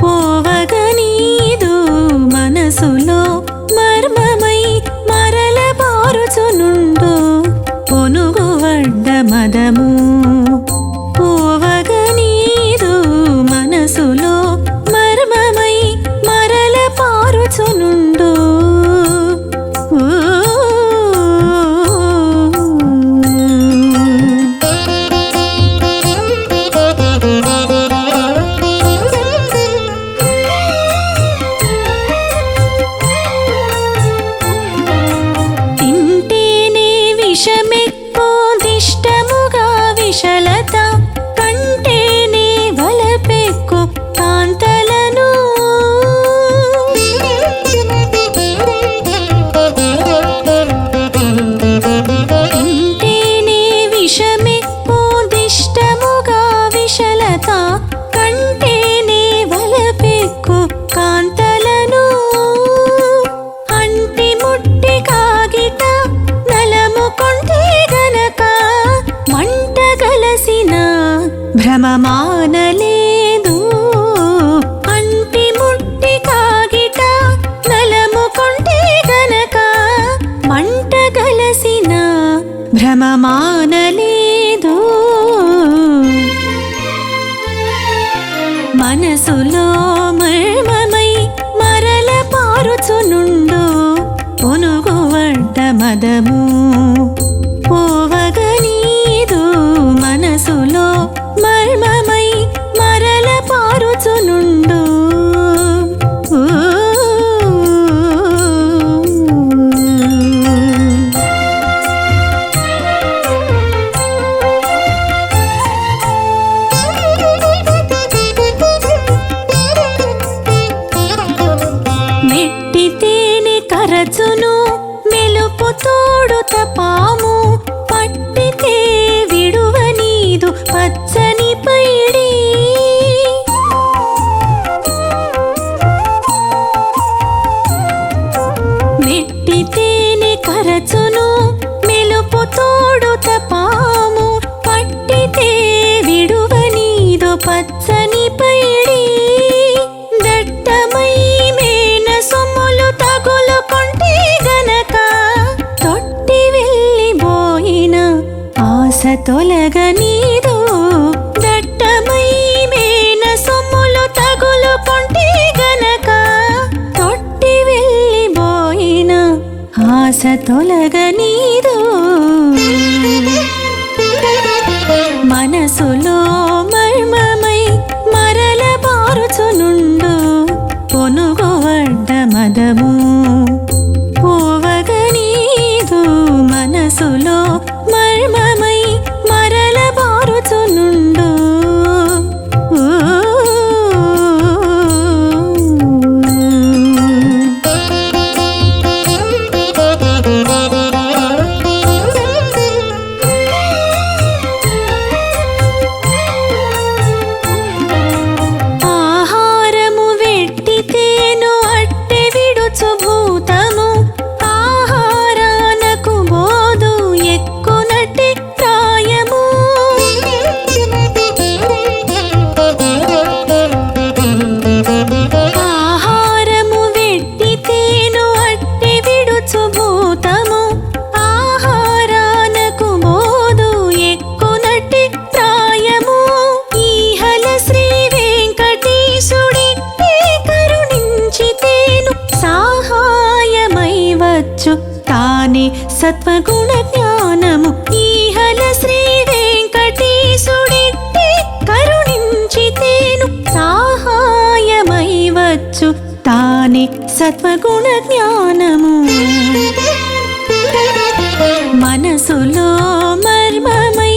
por భ్రమమానలేదు అంటి ముట్టి కాగిట నలము కొంటే గనక మంట గలసిన భ్రమమానలేదు. మనసులో మెట్టితేనే కరచును మెలుపు తోడుత పాము పట్టితే విడువ నీదు తొలగనీదు దట్టమై మేన సొమ్ములు తగులుకుంటే గనక తొట్టి వెళ్ళిపోయిన ఆశ తొలగనీదు మనసులో మర్మమై మరల పారుచునుండు పొనుగు మదము. సత్వగుణ జ్ఞానము ఈహల శ్రీ వెంకటేశుడి కరుణించితేను సహాయమై వచ్చు తాని సత్వగుణ జ్ఞానము మనసులో మర్మమై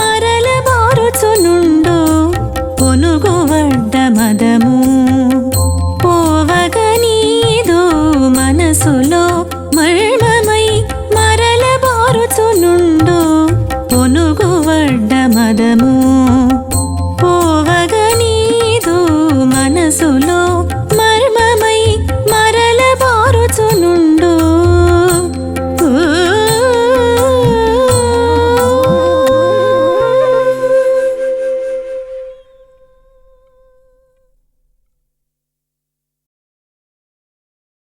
మరల మారుచు నుండు వడ్డ మదము పోవగనీదో మనసులో